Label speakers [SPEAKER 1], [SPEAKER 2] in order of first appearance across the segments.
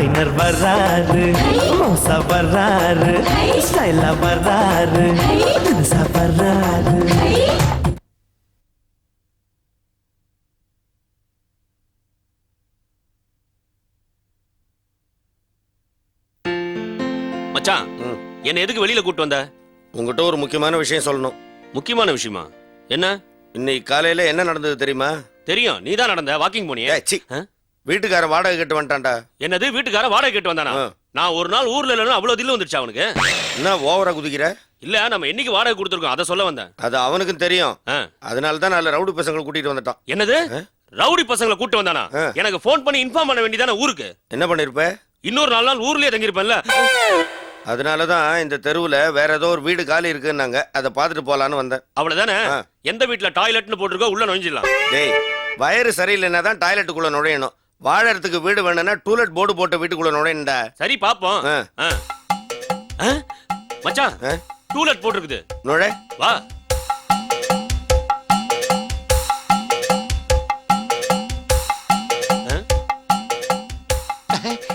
[SPEAKER 1] Minor வர்றாரு. மோசா வர்றாரு. ஸ்டைலா வர்றாரு. தினுசா வர்றாரு.
[SPEAKER 2] மச்சான். என்ன எதுக்கு வெளியில கூட்டு வந்த?
[SPEAKER 3] உங்ககிட்ட ஒரு முக்கியமான விஷயம் சொல்லணும்.
[SPEAKER 2] முக்கியமான விஷயமா? என்ன?
[SPEAKER 3] இன்னைக்கு காலையில என்ன நடந்தது தெரியுமா?
[SPEAKER 2] தெரியும். நீ தான் நடந்த? வாக்கிங் போனியே?
[SPEAKER 3] ஏய், சீ.
[SPEAKER 2] ஆ?
[SPEAKER 3] வீட்டுக்கார வாடகை கட்டு வந்துட்டான்டா.
[SPEAKER 2] என்னது? வீட்டுக்கார வாடகை கேட்டு வந்தானா. நான் ஒரு நாள் ஊர்ல இல்லைன்னா அவ்வளவு தில்லு வந்துருச்சு அவனுக்கு?
[SPEAKER 3] என்ன ஓவரா குதிக்கிற?
[SPEAKER 2] இல்ல நம்ம என்னைக்கு வாடகை கொடுத்துருக்கோம்? அதை சொல்ல வந்தேன்.
[SPEAKER 3] அது அவனுக்கும் தெரியும். அதனால தான் நல்ல ரவுடி பசங்களை கூட்டிட்டு வந்துட்டான்.
[SPEAKER 2] என்னது? ரவுடி பசங்களை கூட்டு வந்தானா. எனக்கு ஃபோன் பண்ணி இன்ஃபார்ம் பண்ண வேண்டியதானே ஊருக்கு?
[SPEAKER 3] என்ன பண்ணிருப்ப?
[SPEAKER 2] இன்னொரு நாலு நாள் ஊர்லயே தங்கியிருப்பேன்ல.
[SPEAKER 3] அதனால தான் இந்த தெருவுல வேற ஏதோ ஒரு வீடு காலி இருக்குன்னாங்க. அதை பார்த்துட்டு போலான்னு வந்தேன்.
[SPEAKER 2] அவ்வளவுதானே?
[SPEAKER 3] ஆ.
[SPEAKER 2] எந்த வீட்ல டாய்லெட்னு போட்டிருக்கோ உள்ள நுழைஞ்சிடலாம்.
[SPEAKER 3] டேய் வயறு சரியில்லைன்னா தான் டாய்லெட்டுக்குள்ள நுழையணும். வாழறதுக்கு வீடு வேணும்னா டூலெட் போர்டு போட்ட வீட்டுக்குள்ள நுழையணும்டா
[SPEAKER 2] சரி பாப்போம்
[SPEAKER 3] ஆ.
[SPEAKER 2] ஆ. ஆ? மச்சான்
[SPEAKER 3] ஆ?
[SPEAKER 2] டூலெட் போட்டிருக்குது
[SPEAKER 3] நுழை
[SPEAKER 2] வா?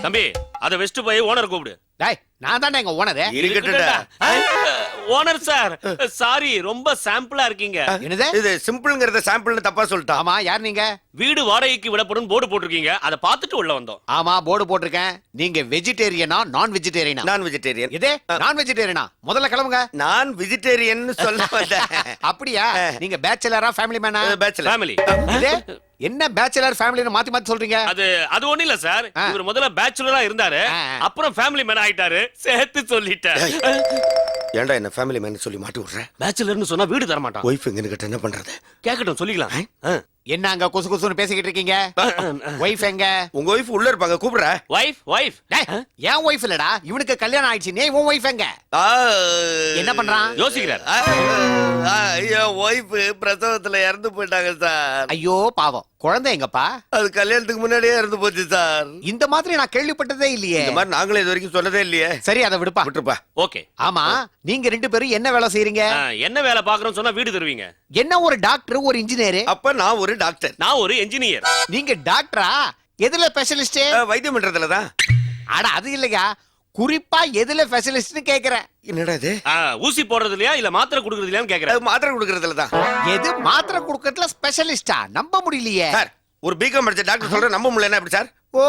[SPEAKER 2] தம்பி அத வெஸ்ட் போய் ஓனர் கூப்பிடு
[SPEAKER 4] டேய் நான் தானே எங்க ஓனரு
[SPEAKER 3] இருக்கட்டும்டா.
[SPEAKER 2] ஓனர் சார் சாரி ரொம்ப சாம்பிளா இருக்கீங்க.
[SPEAKER 4] என்னது?
[SPEAKER 3] இது சிம்பிள்ங்கிறத சாம்பிள்னு தப்பா சொல்லிட்டான்.
[SPEAKER 4] ஆமா யார் நீங்க?
[SPEAKER 2] வீடு வாடகைக்கு விடப்படும் போர்டு போட்டிருக்கீங்க. அதை பார்த்துட்டு உள்ள வந்தோம்.
[SPEAKER 4] ஆமா போர்டு போட்டிருக்கேன். நீங்க வெஜிடேரியனா நான் வெஜிடேரியனா
[SPEAKER 3] நான் வெஜிடேரியன்
[SPEAKER 4] இதே நான் வெஜிடேரியனா முதல்ல கிளம்புங்க.
[SPEAKER 3] நான் வெஜிடேரியன் சொல்ல வந்தேன்.
[SPEAKER 4] அப்படியா? நீங்க பேச்சுலரா ஃபேமிலி மேனா
[SPEAKER 3] பேச்சுலர்
[SPEAKER 2] ஃபேமிலி
[SPEAKER 4] இதே என்ன பேச்சுலர் ஃபேமிலின்னு மாத்தி மாத்தி சொல்றீங்க?
[SPEAKER 2] அது அது ஒண்ணு இல்ல சார். இவர் முதல்ல பேச்சுலரா இருந்தாரு. அப்புறம் ஃபேமிலி மேன் ஆயிட்டாரு. சேர்த்து சொல்லிட்டேன்
[SPEAKER 3] ஏன்டா என்ன ஃபேமிலி மேன் சொல்லி மாட்டி விடுற?
[SPEAKER 2] பேச்சுலர்னு சொன்னா வீடு தர மாட்டான்
[SPEAKER 3] ஒய்ஃப் எங்க கிட்ட என்ன பண்றது?
[SPEAKER 2] கேக்கட்டும் சொல்லிக்கலாம். ஆ.
[SPEAKER 4] என்ன அங்க குசு குசுன்னு பேசிக்கிட்டு இருக்கீங்க? ஒய்ஃப் எங்க?
[SPEAKER 3] உங்க ஒய்ஃப் உள்ள இருப்பாங்க கூப்பிடுற.
[SPEAKER 2] வைஃப் வைஃப்
[SPEAKER 4] டேய், என் ஒய்ஃப் இல்லடா. இவனுக்கு கல்யாணம் ஆயிடுச்சு. நீ உன் ஒய்ஃப் எங்க? என்ன பண்றான்?
[SPEAKER 2] யோசிக்கிறார்.
[SPEAKER 3] என் ஒய்ஃப் பிரசவத்துல இறந்து போயிட்டாங்க சார்.
[SPEAKER 4] ஐயோ பாவம். குழந்தை எங்கப்பா?
[SPEAKER 3] அது கல்யாணத்துக்கு முன்னாடியே இறந்து போச்சு சார்.
[SPEAKER 4] இந்த மாதிரி நான் கேள்விப்பட்டதே இல்லையே.
[SPEAKER 3] இந்த மாதிரி நாங்களே இது வரைக்கும் சொன்னதே இல்லையே.
[SPEAKER 4] சரி அதை விடுப்பா.
[SPEAKER 3] விட்டுருப்பா.
[SPEAKER 2] ஓகே.
[SPEAKER 4] ஆமா நீங்க ரெண்டு பேரும் என்ன வேலை செய்றீங்க?
[SPEAKER 2] என்ன வேலை பாக்குறோம்னு சொன்னா வீடு தருவீங்க.
[SPEAKER 4] என்ன ஒரு டாக்டர் ஒரு இன்ஜினியர்?
[SPEAKER 3] அப்ப நான் ஒரு டாக்டர்
[SPEAKER 2] நான் ஒரு என்ஜினியர்
[SPEAKER 4] நீங்க டாக்டரா எதுல ஸ்பெஷலிஸ்ட்
[SPEAKER 3] வைத்தியம் பண்றதுல தான்
[SPEAKER 4] அட அது இல்லையா? குறிப்பா எதுல ஸ்பெஷலிஸ்ட்னு கேக்குறேன்.
[SPEAKER 3] என்னடா இது?
[SPEAKER 2] ஊசி போடுறது இல்லையா? இல்ல மாத்திரை கொடுக்கறது இல்லையான்னு கேக்குறேன்.
[SPEAKER 3] மாத்திரை கொடுக்கறதுல தான்
[SPEAKER 4] எது? மாத்திரை குடுக்கறதுல ஸ்பெஷலிஸ்டா நம்ப முடியலையே.
[SPEAKER 3] சார் ஒரு பிகாம் படிச்ச டாக்டர் சொல்ற நம்ப முடியல எப்படி சார்?
[SPEAKER 4] ஓ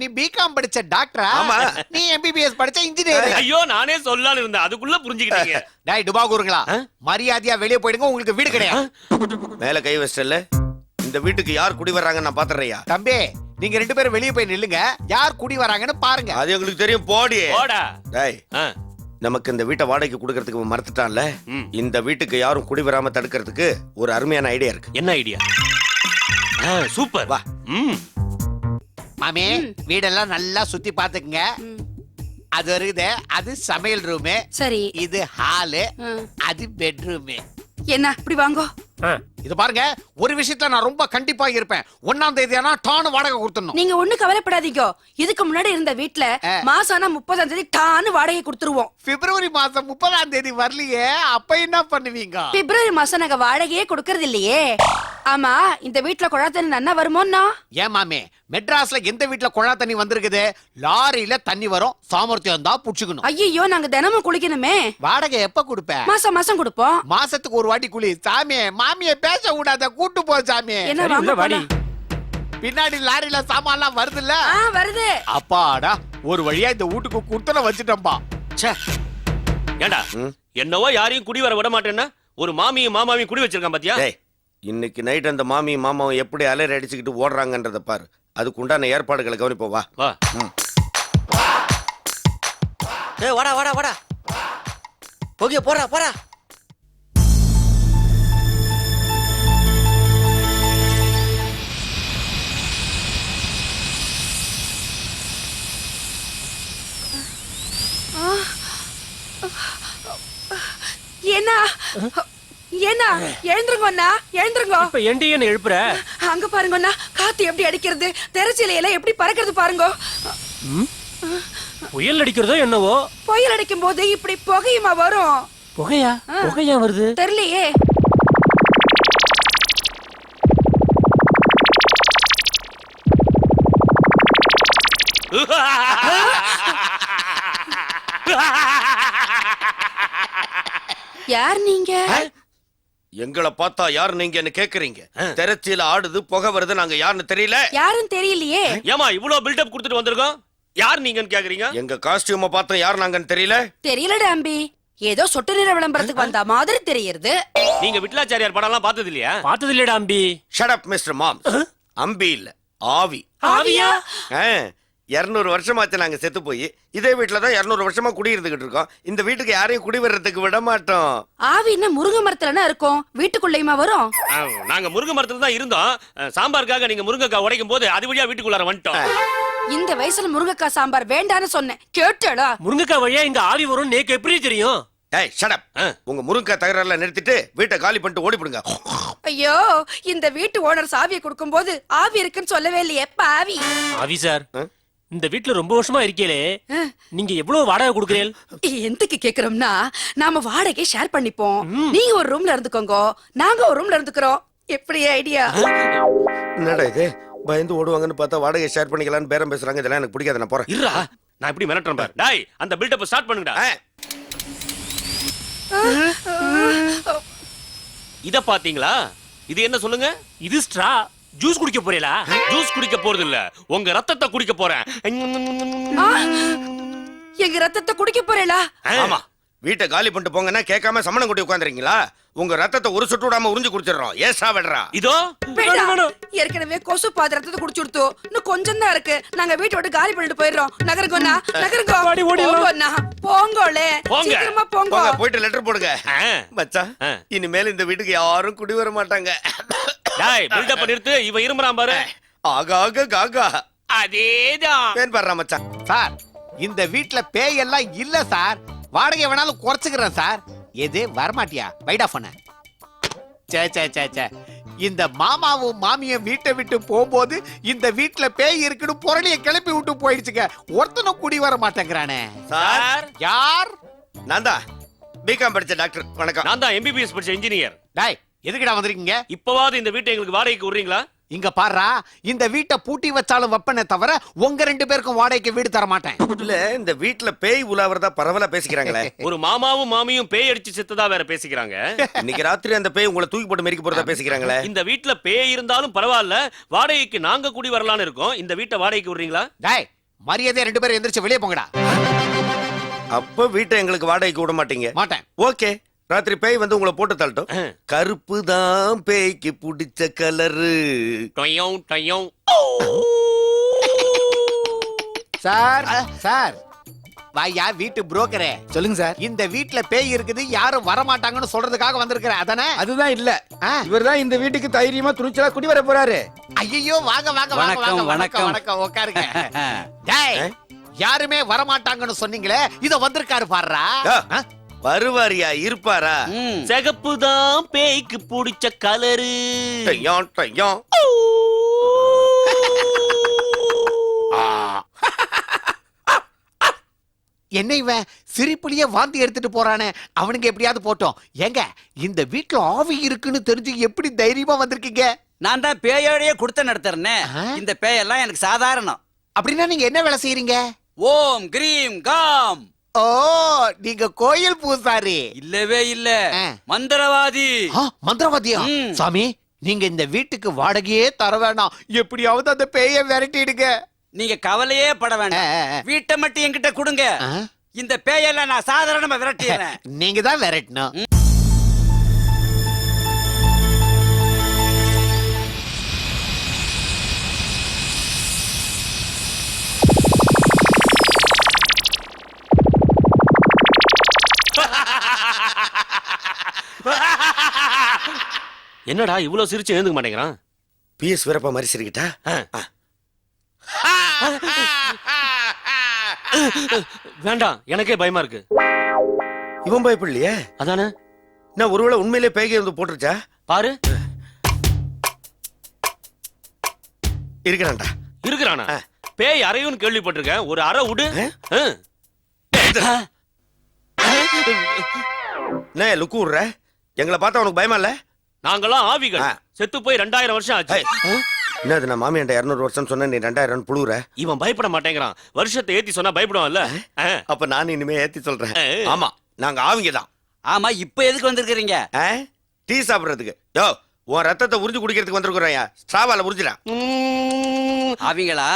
[SPEAKER 4] நீ பிகாம் படிச்ச டாக்டரா
[SPEAKER 3] ஆமா.
[SPEAKER 4] நீ எம்பிபிஎஸ் படிச்ச இன்ஜினியர்
[SPEAKER 2] ஐயோ நானே சொல்லலாம்னு இருந்தேன். அதுக்குள்ள புரிஞ்சுக்கிட்டீங்க.
[SPEAKER 4] டாய் டுபாகூருங்களா? மரியாதையா வெளியே போயிடுங்க. உங்களுக்கு வீடு கிடையாது.
[SPEAKER 3] மேல கை வச்சிட்டல இந்த வீட்டுக்கு யார் குடி வர்றாங்கன்னு நான் பாத்துறையா
[SPEAKER 4] தம்பி நீங்க ரெண்டு பேரும் வெளியே போய் நில்லுங்க. யார் குடி வராங்கன்னு பாருங்க.
[SPEAKER 3] அது எங்களுக்கு தெரியும் போடி.
[SPEAKER 2] போடா.
[SPEAKER 3] டேய்
[SPEAKER 2] ஆ,
[SPEAKER 3] நமக்கு இந்த வீட்டை வாடகைக்கு கொடுக்கறதுக்கு இவன் மறந்துட்டான்ல
[SPEAKER 2] ம்.
[SPEAKER 3] இந்த வீட்டுக்கு யாரும் குடி வராம தடுக்கிறதுக்கு ஒரு அருமையான ஐடியா இருக்கு.
[SPEAKER 2] என்ன ஐடியா? சூப்பர்.
[SPEAKER 3] வா.
[SPEAKER 2] ம்.
[SPEAKER 4] மாமி வீடெல்லாம் நல்லா சுத்தி பாத்துக்குங்க. அது இருக்குது அது சமையல் ரூமு.
[SPEAKER 5] சரி.
[SPEAKER 4] இது ஹாலு.
[SPEAKER 5] ம்.
[SPEAKER 4] அது பெட்ரூமு.
[SPEAKER 5] என்ன இப்படி வாங்கோ.
[SPEAKER 4] இது பாருங்க ஒரு விஷயத்துல நான் ரொம்ப கண்டிப்பா இருப்பேன். ஒன்னாம் தேதி ஆனா டானு வாடகை கொடுத்துடணும்.
[SPEAKER 5] நீங்க ஒண்ணு கவலைப்படாதீங்க. இதுக்கு முன்னாடி இருந்த வீட்ல
[SPEAKER 4] ஆ.
[SPEAKER 5] மாசம் ஆனா முப்பதாம் தேதி டான்னு வாடகை கொடுத்துருவோம்.
[SPEAKER 4] பிப்ரவரி மாசம் முப்பதாம் தேதி வரலையே அப்ப என்ன பண்ணுவீங்க?
[SPEAKER 5] பிப்ரவரி மாசம் நாங்க வாடகையே கொடுக்கறது இல்லையே. ஆமா இந்த வீட்ல குழா தண்ணி நன்னா வருமோன்னா
[SPEAKER 4] ஏன் மாமே மெட்ராஸ்ல எந்த வீட்ல குழா தண்ணி வந்திருக்குது? லாரியில தண்ணி வரும் சாமர்த்தியம் தான் புடிச்சுக்கணும்.
[SPEAKER 5] ஐயோ நாங்க தினமும் குளிக்கணுமே.
[SPEAKER 4] வாடகை எப்ப கொடுப்ப?
[SPEAKER 5] மாசம் மாசம் கொடுப்போம்.
[SPEAKER 4] மாசத்துக்கு ஒரு வாட்டி குளி. சாமியே மாமியை பேச விடாத கூட்டு போ சாமியே.
[SPEAKER 5] என்ன போலாம்.
[SPEAKER 4] பின்னாடி லாரியில சாமான்லாம் வருதுல்ல?
[SPEAKER 5] ஆ வருது.
[SPEAKER 4] அப்பாடா ஒரு வழியா இந்த வீட்டுக்கு குடுத்தன வச்சுட்டோம்பா
[SPEAKER 2] ச்சே. ஏண்டா? என்னவோ யாரையும் குடி வர விட மாட்டேன்னா ஒரு மாமியும் மாமாவையும் குடி வச்சிருக்கான் பாத்தியா?
[SPEAKER 3] டேய் இன்னைக்கு நைட் அந்த மாமி மாமாவும் எப்படி அலையர் அடிச்சுக்கிட்டு ஓடுறாங்கன்றத பாரு. அதுக்கு உண்டான ஏற்பாடுகளை கவனிப்போம் வா.
[SPEAKER 2] வா.
[SPEAKER 6] ஏய் வாடா வாடா வாடா. ஓகே போடா போடா
[SPEAKER 5] என்ன ஏண்ணா எழுந்துருங்க அண்ணா எழுந்துருங்க.
[SPEAKER 7] இப்ப என்டி என்ன எழுப்புற?
[SPEAKER 5] அங்க பாருங்க அண்ணா காத்து எப்படி அடிக்கிறது தெரச்சில எல்லாம் எப்படி பறக்கிறது பாருங்க.
[SPEAKER 7] புயல் அடிக்கிறதோ என்னவோ?
[SPEAKER 5] புயல் அடிக்கும் போது இப்படி புகையுமா வரும்?
[SPEAKER 7] புகையா? புகையா வருது?
[SPEAKER 5] தெரியலையே. யார் நீங்க?
[SPEAKER 3] எங்களை பார்த்தா யார் நீங்கன்னு கேக்குறீங்க? திரைச்சியில ஆடுது புகை வருது நாங்க யாருன்னு தெரியல.
[SPEAKER 5] யாரும் தெரியலையே.
[SPEAKER 2] ஏமா இவ்வளவு பில்டப் கொடுத்துட்டு வந்திருக்கோம்? யார் நீங்கன்னு கேக்குறீங்க?
[SPEAKER 3] எங்க காஸ்டியூமை பார்த்தா யார் நாங்கன்னு தெரியல.
[SPEAKER 5] தெரியலடா அம்பி. ஏதோ சொட்டு நீர விளம்பரத்துக்கு வந்த மாதிரி தெரியுது
[SPEAKER 2] நீங்க விட்லாச்சாரியார் படம் எல்லாம் பார்த்தது இல்லையா
[SPEAKER 7] பார்த்தது இல்லடா அம்பி
[SPEAKER 3] ஷட் அப் மிஸ்டர் மாம் அம்பி இல்ல ஆவி.
[SPEAKER 7] ஆவியா?
[SPEAKER 3] இருநூறு வருஷமாச்சு நாங்க செத்து போய். இதே வீட்டுல தான் இருநூறு வருஷமா குடியிருந்துகிட்டு இருக்கோம். இந்த வீட்டுக்கு யாரையும் குடி வர்றதுக்கு விட மாட்டோம்.
[SPEAKER 5] ஆவின்னா முருங்கை மரத்துலனா இருக்கும்? வீட்டுக்குள்ளேயுமா வரும்?
[SPEAKER 2] ஆ, நாங்க முருங்கை மரத்துல தான் இருந்தோம். அஹ், சாம்பாருக்காக நீங்க முருங்கைக்காய் உடைக்கும் போது அது வழியா வீட்டுக்குள்ளார வந்துட்டோம்.
[SPEAKER 5] இந்த வயசுல முருங்கைக்காய் சாம்பார் வேண்டான்னு சொன்னேன். கேட்டடா.
[SPEAKER 7] முருங்கைக்காய் வழியா இங்க ஆவி வரும் நேக்கு எப்படி தெரியும்?
[SPEAKER 3] ஏய் ஷட் அப்
[SPEAKER 2] ஆ.
[SPEAKER 3] உங்க முருங்கை தகரெல்லாம் நிறுத்திட்டு வீட்டை காலி பண்ணிட்டு ஓடிப்படுங்க
[SPEAKER 5] ஐயோ இந்த வீட்டு ஓனர் சாவியை கொடுக்கும்போது ஆவி இருக்குன்னு சொல்லவே இல்லையே. பாவி
[SPEAKER 7] ஆவி? சார்
[SPEAKER 3] ஆ?
[SPEAKER 7] இந்த வீட்ல ரொம்ப வருஷமா இருக்கீங்களே நீங்க எவ்வளவு வாடகை கொடுக்குறீள்
[SPEAKER 5] எதுக்கு கேக்குறோம்னா நாம வாடகை ஷேர் பண்ணிப்போம். நீங்க ஒரு ரூம்ல இருந்துக்கோங்க. நாங்க ஒரு ரூம்ல இருந்துக்கிறோம். எப்படி ஐடியா
[SPEAKER 3] என்னடா இது? பயந்து ஓடுவாங்கன்னு பார்த்தா வாடகை ஷேர் பண்ணிக்கலாம்னு பேரம் பேசுறாங்க. இதெல்லாம் எனக்கு பிடிக்காது. நான் போறேன்.
[SPEAKER 2] இருடா. நான் இப்படி மிரட்டுறேன் பாரு. டாய் அந்த பில்டப் ஸ்டார்ட் பண்ணுங்கடா.
[SPEAKER 3] ஆ,
[SPEAKER 2] இத பாத்தீங்களா இது என்ன சொல்லுங்க?
[SPEAKER 7] இது ஸ்ட்ரா ஜூஸ் குடிக்க போறீங்களா?
[SPEAKER 2] ஜூஸ் குடிக்க போறது இல்ல உங்க ரத்தத்தை குடிக்க போறேன்.
[SPEAKER 5] ஆ, எங்க ரத்தத்தை குடிக்க போறேளா
[SPEAKER 3] ஆமா. வீட்டை காலி பண்ணிட்டு போங்கன்னா கேட்காம சமணம் கொட்டி உட்காந்துறீங்களா உங்க ரத்தத்தை ஒரு சொட்டு விடாம உறிஞ்சு குடிச்சிடுறோம். ஏசா விடுறா?
[SPEAKER 2] இதோ.
[SPEAKER 5] ஏற்கனவே கொசு பாதி ரத்தத்தை குடிச்சு கொடுத்தோம். இன்னும் கொஞ்சம் தான் இருக்கு. நாங்க வீட்டை விட்டு காலி பண்ணிட்டு போயிடுறோம். நகருங்கண்ணா நகருங்க. போங்கோலே.
[SPEAKER 2] போங்க.
[SPEAKER 5] சீக்கிரமா போங்க.
[SPEAKER 3] போயிட்டு லெட்டர் போடுங்க. மச்சான். இனிமேல் இந்த வீட்டுக்கு யாரும் குடி வர மாட்டாங்க.
[SPEAKER 2] டாய் பில்டப் நிறுத்து இவ இருமுறான் பாரு.
[SPEAKER 3] ஆகாக காகா.
[SPEAKER 2] அதேதான்.
[SPEAKER 3] பேன் பாடுறா மச்சான்.
[SPEAKER 4] சார் இந்த வீட்ல பேய் எல்லாம் இல்ல சார். வாடகை வேணாலும் குறைச்சுக்கிறேன் சார். எது வரமாட்டியா? வைடா பண்ண சே சே சே சே இந்த மாமாவும் மாமியும் வீட்டை விட்டு போகும்போது இந்த வீட்ல பேய் இருக்குன்னு புரளிய கிளப்பி விட்டு போயிடுச்சுங்க. ஒருத்தனும் குடி வர மாட்டேங்கிறானே.
[SPEAKER 2] சார்.
[SPEAKER 4] யார்?
[SPEAKER 3] நான் தான். பிகாம் படிச்ச டாக்டர். வணக்கம்.
[SPEAKER 2] நான் தான் எம்பிபிஎஸ் படிச்ச இன்ஜினியர்
[SPEAKER 4] டாய் எதுக்குடா வந்திருக்கீங்க?
[SPEAKER 2] இப்பவாவது இந்த வீட்டை எங்களுக்கு வாடகைக்கு விடுறீங்களா?
[SPEAKER 4] இங்க பாருடா இந்த வீட்டை பூட்டி வச்சாலும் வைப்பனே தவிர உங்க ரெண்டு பேருக்கும் வாடகைக்கு வீடு தர மாட்டேன்.
[SPEAKER 3] இல்ல இந்த வீட்டுல பேய் உலாவறதா பரவலா பேசிக்கிறாங்களே.
[SPEAKER 2] ஒரு மாமாவும் மாமியும் பேய் அடிச்சு செத்ததா வேற பேசிக்கிறாங்க.
[SPEAKER 3] இன்னைக்கு ராத்திரி அந்த பேய் உங்களை தூக்கி போட்டு மெரிக்க போறதா பேசிக்கிறாங்களே.
[SPEAKER 2] இந்த வீட்ல பேய் இருந்தாலும் பரவாயில்ல வாடகைக்கு நாங்க குடி வரலாம்னு இருக்கோம். இந்த வீட்டை வாடகைக்கு விடுறீங்களா?
[SPEAKER 4] டாய் மரியாதையா ரெண்டு பேரும் எந்திரிச்சு வெளியே போங்கடா.
[SPEAKER 3] அப்ப வீட்டை எங்களுக்கு வாடகைக்கு விட மாட்டீங்க.
[SPEAKER 4] மாட்டேன்.
[SPEAKER 3] ஓகே. ராத்திரி பேய் வந்து உங்களை போட்டு தள்ளட்டும். கருப்பு தான் பேய்க்கு பிடிச்ச கலரு.
[SPEAKER 2] டொய்யோம் டொய்யோம்
[SPEAKER 4] சார் சார். வாயா வீட்டு புரோக்கரே.
[SPEAKER 8] சொல்லுங்க சார்.
[SPEAKER 4] இந்த வீட்ல பேய் இருக்குது யாரும் வர மாட்டாங்கன்னு சொல்றதுக்காக வந்திருக்கிறேன் அதானே?
[SPEAKER 8] அதுதான் இல்ல. இவர்தான் இந்த வீட்டுக்கு தைரியமா துணிச்சலா குடி வர போறாரு.
[SPEAKER 4] ஐயோ வாங்க வாங்க வாங்க வாங்க வணக்கம் வணக்கம். உட்காருங்க டேய் யாருமே வர மாட்டாங்கன்னு சொன்னீங்களே இத வந்திருக்காரு.
[SPEAKER 3] ஆ? வருவாரியா? இருப்பாரா?
[SPEAKER 2] சிகப்பு தான் பேய்க்கு பிடிச்ச கலரு.
[SPEAKER 3] டையாம், டையாம்.
[SPEAKER 4] என்ன இவன் சிரிப்புலயே வாந்தி எடுத்துட்டு போறானே. அவனுங்க எப்படியாவது போட்டோம். ஏங்க இந்த வீட்ல ஆவி இருக்குன்னு தெரிஞ்சு எப்படி தைரியமா வந்திருக்கீங்க?
[SPEAKER 9] நான் தான் பேயோடயே கொடுத்த நடத்துறேனே? இந்த பேயெல்லாம் எனக்கு சாதாரணம்.
[SPEAKER 4] அப்படின்னா நீங்க என்ன வேலை செய்யறீங்க?
[SPEAKER 9] ஓம் கிரீம் காம்.
[SPEAKER 4] ஓ நீங்க கோயில் பூசாரி.
[SPEAKER 9] இல்லவே இல்ல. மந்திரவாதி.
[SPEAKER 4] மந்திரவாதியா. சாமி நீங்க இந்த வீட்டுக்கு வாடகையே தர வேணாம். எப்படியாவது அந்த பேய விரட்டிடுங்க.
[SPEAKER 9] நீங்க கவலையே பட வேண்டாம். வீட்டை மட்டும் என்கிட்ட கொடுங்க? இந்த பேயெல்லாம் நான் சாதாரணமா விரட்டிடுறேன்.
[SPEAKER 4] நீங்க தான் விரட்டணும்.
[SPEAKER 2] என்னடா இவ்வளவு சிரிச்சு எழுந்துக்க மாட்டேங்கிறான்?
[SPEAKER 3] பிஎஸ் வீரப்பா மாதிரி சிரிக்கிட்டா?
[SPEAKER 2] வேண்டாம் எனக்கே பயமா இருக்கு.
[SPEAKER 3] இவன் பயப்படலையே?
[SPEAKER 2] அதானே?
[SPEAKER 3] நான் ஒருவேளை உண்மையிலே பேய்க்கு வந்து போட்டுருச்சா?
[SPEAKER 2] பாரு.
[SPEAKER 3] இருக்கிறான்டா.
[SPEAKER 2] இருக்கிறானா. பேய் அறையும்னு கேள்விப்பட்டிருக்கேன். ஒரு அறை விடு.
[SPEAKER 3] என்ன லுக்கு விடுற? எங்களை பார்த்தா உனக்கு பயமா இல்ல?
[SPEAKER 2] நாங்கெல்லாம் ஆவிகள். செத்து போய் ரெண்டாயிரம் வருஷம் ஆச்சு.
[SPEAKER 3] என்னது நான் மாமியாண்ட இரநூறு வருஷம் சொன்னேன் நீ ரெண்டாயிரம் புழுவுற?
[SPEAKER 2] இவன் பயப்பட மாட்டேங்கிறான். வருஷத்தை ஏத்தி சொன்னா பயப்படுவான்ல? ஆ.
[SPEAKER 3] அப்ப நான் இனிமே ஏத்தி சொல்றேன். ஆமா நாங்க ஆவிங்க தான்.
[SPEAKER 9] ஆமா இப்ப எதுக்கு வந்திருக்கிறீங்க?
[SPEAKER 3] டீ சாப்பிடுறதுக்கு. யோ உன் ரத்தத்தை உறிஞ்சு குடிக்கிறதுக்கு வந்திருக்கிறோம் ஸ்ட்ராவால உறிஞ்சிடா.
[SPEAKER 2] உம்.
[SPEAKER 9] அவங்களா.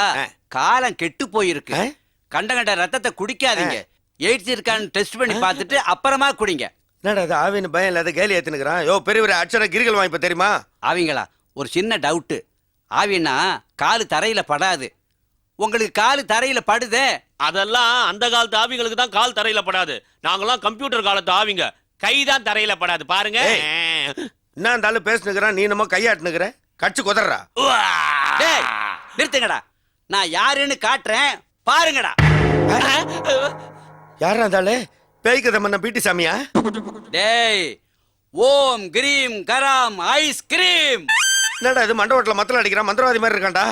[SPEAKER 9] காலம் கெட்டு போயிருக்கு? கண்ட கண்ட ரத்தத்தை குடிக்காதீங்க. எய்ட்ஸ் இருக்கான்னு டெஸ்ட் பண்ணி பார்த்துட்டு அப்புறமா குடிங்க.
[SPEAKER 3] என்னடா அது ஆவின்னு பயம் இல்லாத கேலி ஏத்துனுக்குறான்? யோ பெரியவரை அச்சர கிரிகள் வாங்கிப்ப தெரியுமா?
[SPEAKER 9] அவங்களா ஒரு சின்ன டவுட்டு ஆவின்னா காலு தரையில படாது. உங்களுக்கு காலு தரையில படுதே?
[SPEAKER 2] அதெல்லாம் அந்த காலத்து ஆவிங்களுக்கு தான் கால் தரையில படாது. நாங்கெல்லாம் கம்ப்யூட்டர் காலத்து ஆவிங்க. கை தான் தரையில படாது. பாருங்க.
[SPEAKER 3] என்ன இருந்தாலும் பேசுனுக்குறான் நீ நம்ம கையாட்டுனுக்குற. கச்சு குதறா
[SPEAKER 9] டேய் நிறுத்துங்கடா. நான் யாருன்னு காட்டுறேன். பாருங்கடா.
[SPEAKER 3] யாரா இருந்தாலே? பேய்க்கு தம்மன பீட்டி சாமியா?
[SPEAKER 9] டேய் ஓம் கிரீம் கராம் ஐஸ்கிரீம்
[SPEAKER 3] என்னடா இது மண்டபத்துல மத்தல அடிக்கிறான் மந்திரவாதி மாதிரி இருக்கான்டா.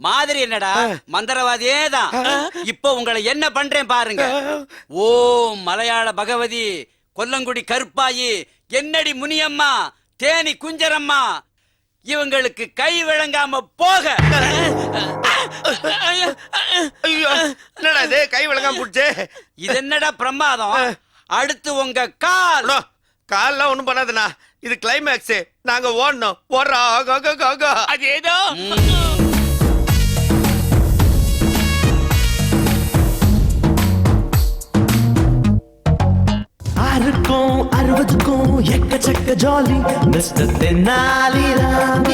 [SPEAKER 9] மாதிரி என்னடா? மந்திரவாதியே தான். இப்போ உங்களை என்ன பண்றேன் பாருங்க. ஓம் மலையாள பகவதி கொல்லங்குடி கருப்பாயி என்னடி முனியம்மா தேனி குஞ்சரம்மா இவங்களுக்கு கை விளங்காம போக.
[SPEAKER 3] ஐயோ என்னடா இது? கை விளங்காம புடிச்சே.
[SPEAKER 9] இது என்னடா பிரமாதம்? அடுத்து உங்க கால்.
[SPEAKER 3] கால்லாம் ஒண்ணும் பண்ணாதுண்ணா. இது கிளைமேக்ஸ் நாங்க ஓடணும். ஓடுறா.
[SPEAKER 2] அது ஏதோ?
[SPEAKER 1] ஆறுக்கும் அறுபதுக்கும் எக்கச்சக்க ஜாலி. மிஸ்டர் தென்னாலிராம்.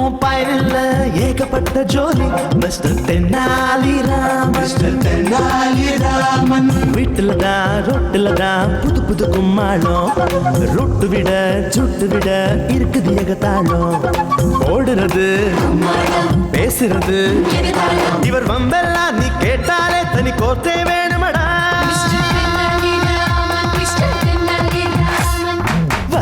[SPEAKER 1] யாருக்கும் பயனில்ல ஏகப்பட்ட ஜோலி. Mister Tenaliram mister Tenaliraman. வீட்டுல தான் ரொட்டுல தான் புது புது கும்மாளம். ரொட்டு விட சுட்டு விட இருக்குது ஏகத்தாளம். ஓடுறது பேசுறது. இவர் வம்பெல்லாம் நீ கேட்டாலே தனி கோத்தே வேணுமடா.